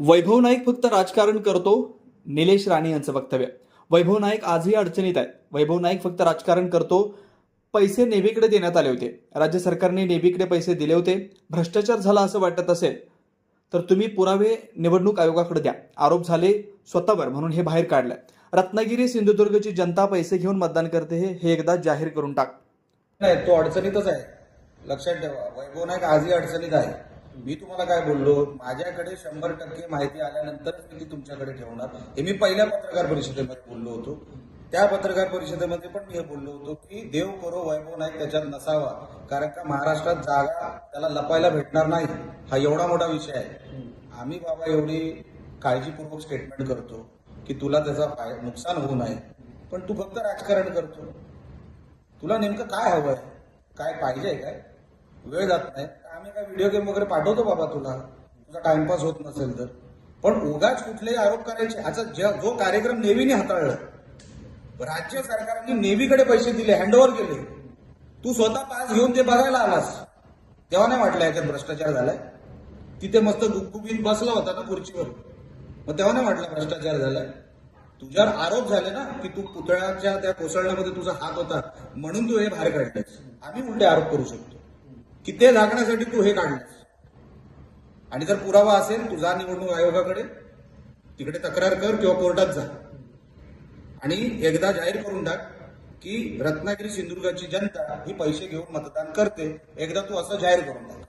वैभव नाईक फक्त राजकारण करतो निलेश राणे यांचं वक्तव्य. वैभव नाईक आजही अडचणीत आहे वैभव नाईक फक्त राजकारण करतो पैसे नेव्हीकडे देण्यात आले होते. राज्य सरकारने नेव्हीकडे पैसे दिले होते. भ्रष्टाचार झाला असं वाटत असेल तर तुम्ही पुरावे निवडणूक आयोगाकडे द्या. आरोप झाले स्वतःवर म्हणून हे बाहेर काढलंय. रत्नागिरी सिंधुदुर्गची जनता पैसे घेऊन मतदान करते हे हे एकदा जाहीर करून टाक. नाही तो अडचणीतच आहे. लक्षात ठेवा वैभव नाईक आजही अडचणीत आहे. मी तुम्हाला काय बोललो? माझ्याकडे शंभर टक्के माहिती आल्यानंतरच मी ती तुमच्याकडे ठेवणार. हे मी पहिल्या पत्रकार परिषदेमध्ये बोललो होतो. त्या पत्रकार परिषदेमध्ये पण मी हे बोललो होतो की देव करो वैभव नाईक त्याच्यात नसावा. कारण का महाराष्ट्रात जागा त्याला लपायला भेटणार नाही. हा एवढा मोठा विषय आहे. आम्ही बाबा एवढी काळजीपूर्वक स्टेटमेंट करतो की तुला त्याचा नुकसान होऊ नये. पण तू फक्त राजकारण करतो. तुला नेमकं काय हवंय? काय पाहिजे काय? वेळ जात नाही. आम्ही काय व्हिडिओ गेम वगैरे पाठवतो बाबा तुला. तुझा टाइमपास होत नसेल तर. पण उगाच कुठलेही आरोप करायचे. आता जो कार्यक्रम नेव्हीने हाताळला. राज्य सरकारने नेव्हीकडे पैसे दिले हँडओव्हर केले. तू स्वतः पास घेऊन ते बघायला आलास. तेव्हा नाही वाटलं याच्यात भ्रष्टाचार झालाय? तिथे मस्त गुपगुपीत बसला होता ना खुर्चीवर. मग तेव्हा नाही वाटलं भ्रष्टाचार झालाय? तुझ्यावर आरोप झाले ना की तू पुतळ्याच्या त्या कोसळण्यामध्ये तुझा हात होता. म्हणून तू हे बाहेर काढलेस आम्ही उलटे आरोप करू शकतो. की ते झाकण्यासाठी तू हे काढलंस आणि जर पुरावा असेल तू जा निवडणूक आयोगाकडे तिकडे तक्रार कर किंवा कोर्टात जा. आणि एकदा जाहीर करून टाक की रत्नागिरी सिंधुदुर्गाची जनता ही पैसे घेऊन मतदान करते. एकदा तू असं जाहीर करून टाक.